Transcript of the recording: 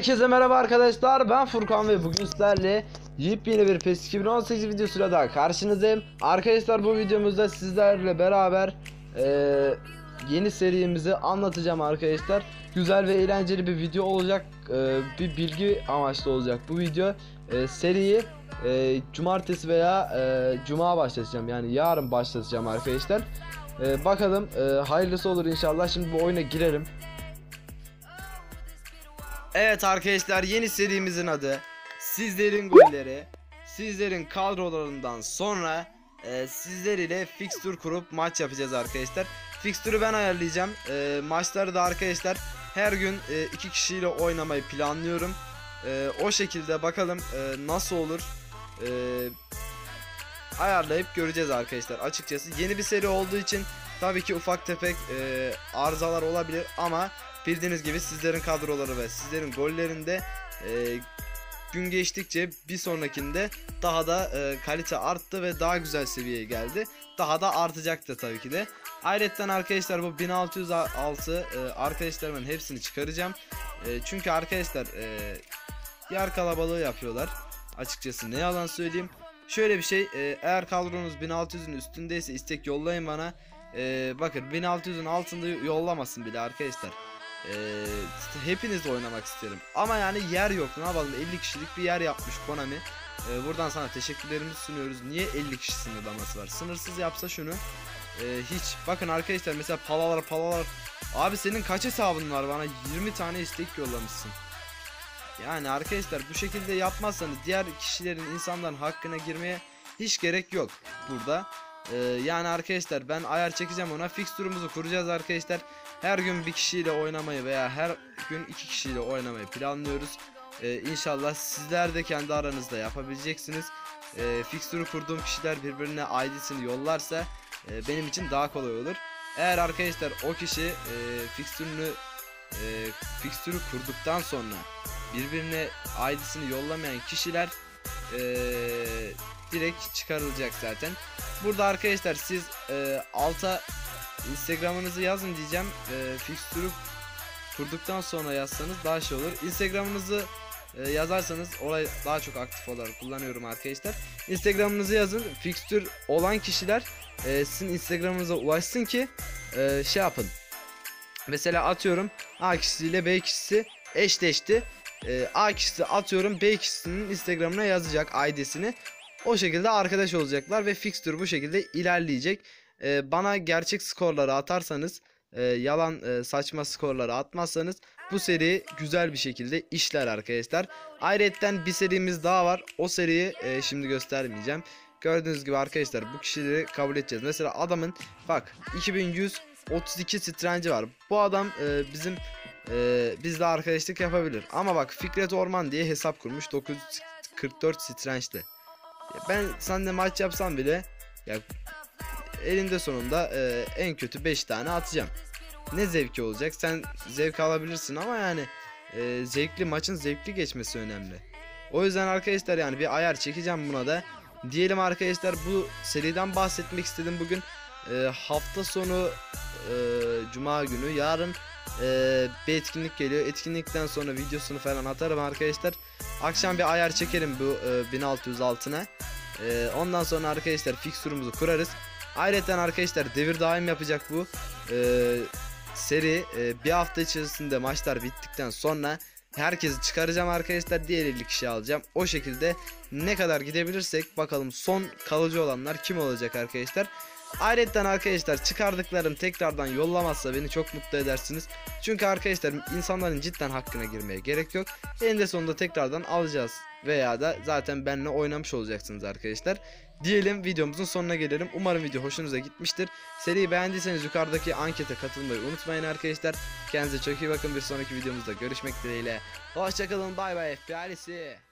Herkese merhaba arkadaşlar. Ben Furkan ve bugün sizlerle yepyeni bir PES 2018 videosuyla daha karşınızdayım. Arkadaşlar bu videomuzda sizlerle beraber eee, yeni serimizi anlatacağım arkadaşlar. Güzel ve eğlenceli bir video olacak eee, bir bilgi amaçlı olacak bu video. Eee, Seriyi eee, cumartesi veya eee, cuma başlatacağım. Yani yarın başlatacağım arkadaşlar. Eee, Bakalım eee, hayırlısı olur inşallah. Şimdi bu oyuna girelim Evet arkadaşlar yeni serimizin adı Sizlerin golleri. Sizlerin kadrolarından sonra e, Sizler ile fixture kurup maç yapacağız arkadaşlar. Fixture'u ben ayarlayacağım. E, Maçları da arkadaşlar her gün e, iki kişiyle oynamayı planlıyorum. E, O şekilde bakalım e, nasıl olur E, Ayarlayıp göreceğiz arkadaşlar. Açıkçası Yeni bir seri olduğu için tabii ki ufak tefek e, arızalar olabilir ama Bildiğiniz gibi sizlerin kadroları ve sizlerin gollerinde e, gün geçtikçe bir sonrakinde daha da e, kalite arttı ve daha güzel seviyeye geldi. Daha da artacak da tabii ki de. Ayrıca arkadaşlar bu 1606 e, arkadaşlarımın hepsini çıkaracağım. E, çünkü arkadaşlar e, yer kalabalığı yapıyorlar. Açıkçası ne yalan söyleyeyim. Şöyle bir şey e, eğer kadronuz 1600'ün üstündeyse istek yollayın bana. E, bakın 1600'ün altında yollamasın bile arkadaşlar. Ee, işte hepinizle oynamak isterim. Ama yani yer yok. Ne yapalım? 50 kişilik bir yer yapmış Konami. Ee, buradan sana teşekkürlerimizi sunuyoruz. Niye 50 kişi sınırlaması var? Sınırsız yapsa şunu. Ee, hiç. Bakın arkadaşlar mesela palalar palalar. Abi senin kaç hesabın var bana? 20 tane istek yollamışsın. Yani arkadaşlar bu şekilde yapmazsanız diğer kişilerin insanların hakkına girmeye hiç gerek yok burada. Ee, yani arkadaşlar ben ayar çekeceğim ona. Fixture'umuzu kuracağız arkadaşlar. Her gün bir kişiyle oynamayı veya her gün iki kişiyle oynamayı planlıyoruz. Ee, inşallah sizler de kendi aranızda yapabileceksiniz. Ee, fixture'u kurduğum kişiler birbirine ID'sini yollarsa e, benim için daha kolay olur. Eğer arkadaşlar o kişi e, fixture'unu e, fixture'u kurduktan sonra birbirine ID'sini yollamayan kişiler e, direkt çıkarılacak zaten. Burada arkadaşlar siz e, alta Instagram'ınızı yazın diyeceğim. E, fixture'u kurduktan sonra yazsanız daha şey olur. Instagram'ınızı e, yazarsanız olay daha çok aktif olarak kullanıyorum arkadaşlar. Instagram'ınızı yazın. Fixture olan kişiler e, sizin Instagram'ınıza ulaşsın ki e, şey yapın. Mesela atıyorum A kişisiyle B kişisi eşleşti. E, A kişisi atıyorum B kişisinin Instagram'ına yazacak ID'sini. O şekilde arkadaş olacaklar ve fixture bu şekilde ilerleyecek. Ee, bana gerçek skorları atarsanız, e, yalan e, saçma skorları atmazsanız bu seri güzel bir şekilde işler arkadaşlar. Ayrıca bir serimiz daha var. O seriyi e, şimdi göstermeyeceğim. Gördüğünüz gibi arkadaşlar bu kişileri kabul edeceğiz. Mesela adamın bak 2132 strange'i var. Bu adam e, bizim e, bizle arkadaşlık yapabilir. Ama bak Fikret Orman diye hesap kurmuş 944 strange'de. Ben seninle maç yapsam bile ya elinde sonunda e, en kötü 5 tane atacağım. Ne zevki olacak? Sen zevk alabilirsin ama yani e, zevkli maçın zevkli geçmesi önemli. O yüzden arkadaşlar yani bir ayar çekeceğim buna da. Diyelim arkadaşlar bu seriden bahsetmek istedim bugün. E, hafta sonu e, cuma günü yarın e, bir etkinlik geliyor. Etkinlikten sonra videosunu falan atarım arkadaşlar. Akşam bir ayar çekerim bu e, 1600 altına. E, ondan sonra arkadaşlar fixture'umuzu kurarız. Ayrıca arkadaşlar devir daim yapacak bu e, seri. E, bir hafta içerisinde maçlar bittikten sonra herkesi çıkaracağım arkadaşlar. Diğer 50 kişi alacağım. O şekilde ne kadar gidebilirsek bakalım son kalıcı olanlar kim olacak arkadaşlar. Ayrıca arkadaşlar çıkardıklarım tekrardan yollamazsa beni çok mutlu edersiniz. Çünkü arkadaşlar insanların cidden hakkına girmeye gerek yok. Eninde sonunda tekrardan alacağız. Veya da zaten benimle oynamış olacaksınız arkadaşlar. Diyelim videomuzun sonuna gelelim. Umarım video hoşunuza gitmiştir. Seriyi beğendiyseniz yukarıdaki ankete katılmayı unutmayın arkadaşlar. Kendinize çok iyi bakın. Bir sonraki videomuzda görüşmek dileğiyle. Hoşçakalın. Bay bay. FP ailesi.